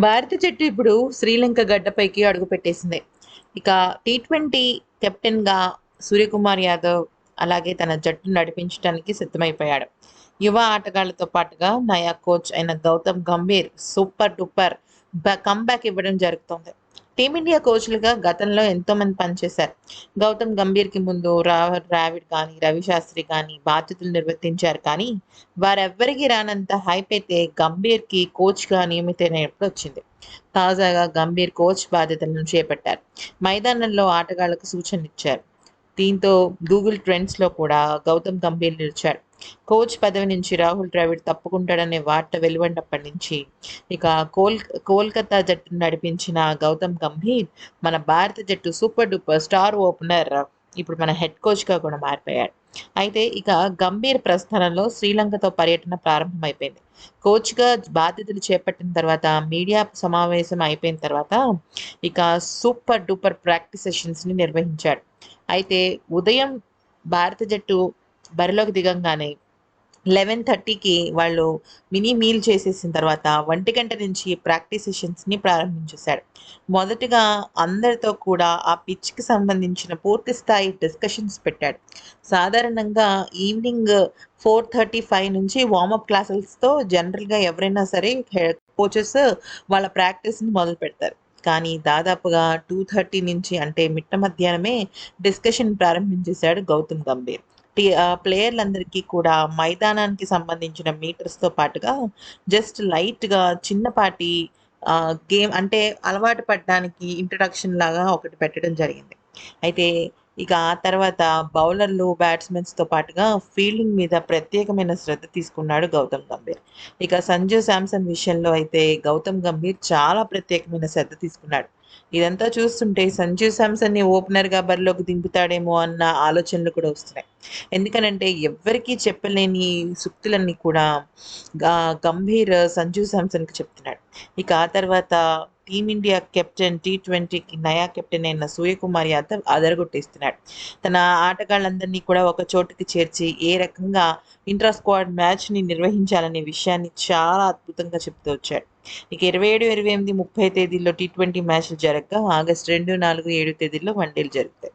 భారత జట్టు ఇప్పుడు శ్రీలంక గడ్డపైకి అడుగుపెట్టేసింది ఇక టీ ట్వంటీ కెప్టెన్గా సూర్యకుమార్ యాదవ్ అలాగే తన జట్టు నడిపించడానికి సిద్ధమైపోయాడు. యువ ఆటగాళ్ళతో పాటుగా నయా కోచ్ అయిన Gautam Gambhir super duper comeback ఇవ్వడం జరుగుతోంది. టీమిండియా కోచ్లుగా గతంలో ఎంతో మంది పనిచేశారు. గౌతమ్ గంభీర్కి ముందు రాహుల్ ద్రావిడ్ కానీ రవి శాస్త్రి కానీ బాధ్యతలు నిర్వర్తించారు. కానీ వారెవ్వరికి రానంత హైప్ అయితే గంభీర్కి కోచ్గా నియమితమైనప్పుడు వచ్చింది. తాజాగా గంభీర్ కోచ్ బాధ్యతలను చేపట్టారు. మైదానంలో ఆటగాళ్ళకు సూచనలు ఇచ్చారు. దీంతో గూగుల్ ట్రెండ్స్లో కూడా గౌతమ్ గంభీర్ నిలిచాడు కోచ్ పదవి నుంచి రాహుల్ ద్రావిడ్ తప్పుకుంటాడనే వార్త వెలువడినప్పటి నుంచి ఇక కోల్ కోల్కతా జట్టును నడిపించిన గౌతమ్ గంభీర్ మన భారత జట్టు సూపర్ డూపర్ స్టార్ ఓపెనర్. ఇప్పుడు మన హెడ్ కోచ్గా కూడా మారిపోయాడు. అయితే ఇక గంభీర్ ప్రస్థానంలో శ్రీలంకతో పర్యటన ప్రారంభమైపోయింది. కోచ్గా బాధ్యతలు చేపట్టిన తర్వాత మీడియా సమావేశం అయిపోయిన తర్వాత ఇక సూపర్ డూపర్ ప్రాక్టీస్ సెషన్స్ని నిర్వహించాడు. అయితే ఉదయం భారత జట్టు బరిలోకి దిగంగానే లెవెన్ థర్టీకి వాళ్ళు మినీ మీల్ చేసేసిన తర్వాత ఒంటి గంట నుంచి ప్రాక్టీస్ సెషన్స్ని ప్రారంభించేశాడు మొదటగా అందరితో కూడా ఆ పిచ్కి సంబంధించిన పూర్తి స్థాయి డిస్కషన్స్ పెట్టాడు. సాధారణంగా ఈవినింగ్ ఫోర్ థర్టీ ఫైవ్ నుంచి వార్మప్ క్లాసెస్తో జనరల్గా ఎవరైనా సరే కోచెస్ వాళ్ళ ప్రాక్టీస్ని మొదలు పెడతారు. కానీ దాదాపుగా టూ థర్టీ నుంచి అంటే మిట్ట మధ్యాహ్నమే డిస్కషన్ ప్రారంభించేశాడు గౌతమ్ గంభీర్. టీ ప్లేయర్లందరికీ కూడా మైదానానికి సంబంధించిన మీటర్స్తో పాటుగా జస్ట్ లైట్గా చిన్నపాటి గేమ్ అంటే అలవాటు పడడానికి ఇంట్రడక్షన్ లాగా ఒకటి పెట్టడం జరిగింది. అయితే ఇక ఆ తర్వాత బౌలర్లు బ్యాట్స్మెన్స్తో పాటుగా ఫీల్డింగ్ మీద ప్రత్యేకమైన శ్రద్ధ తీసుకున్నాడు గౌతమ్ గంభీర్. ఇక సంజు శాంసన్ విషయంలో అయితే గౌతమ్ గంభీర్ చాలా ప్రత్యేకమైన శ్రద్ధ తీసుకున్నాడు. ఇదంతా చూస్తుంటే సంజు శాంసన్ని ఓపెనర్గా బరిలోకి దింపుతాడేమో అన్న ఆలోచనలు కూడా వస్తున్నాయి. ఎందుకనంటే ఎవ్వరికీ చెప్పలేని సుక్తులన్నీ కూడా గంభీర్ సంజు శాంసన్కి చెప్తున్నాడు. ఇక ఆ తర్వాత టీమిండియా కెప్టెన్ టీ ట్వంటీకి నయా కెప్టెన్ అయిన సూర్యకుమార్ యాదవ్ అదరగొట్టేస్తున్నాడు. తన ఆటగాళ్ళందరినీ కూడా ఒక చోటుకి చేర్చి ఏ రకంగా ఇంట్రా స్క్వాడ్ మ్యాచ్ని నిర్వహించాలనే విషయాన్ని చాలా అద్భుతంగా చెప్తూ వచ్చాడు. ఇక ఇరవై ఏడు ఇరవై ఎనిమిది ముప్పై తేదీల్లో టీ ట్వంటీ మ్యాచ్లు జరగగా ఆగస్ట్ రెండు నాలుగు ఏడు తేదీల్లో వన్డేలు జరుగుతాయి.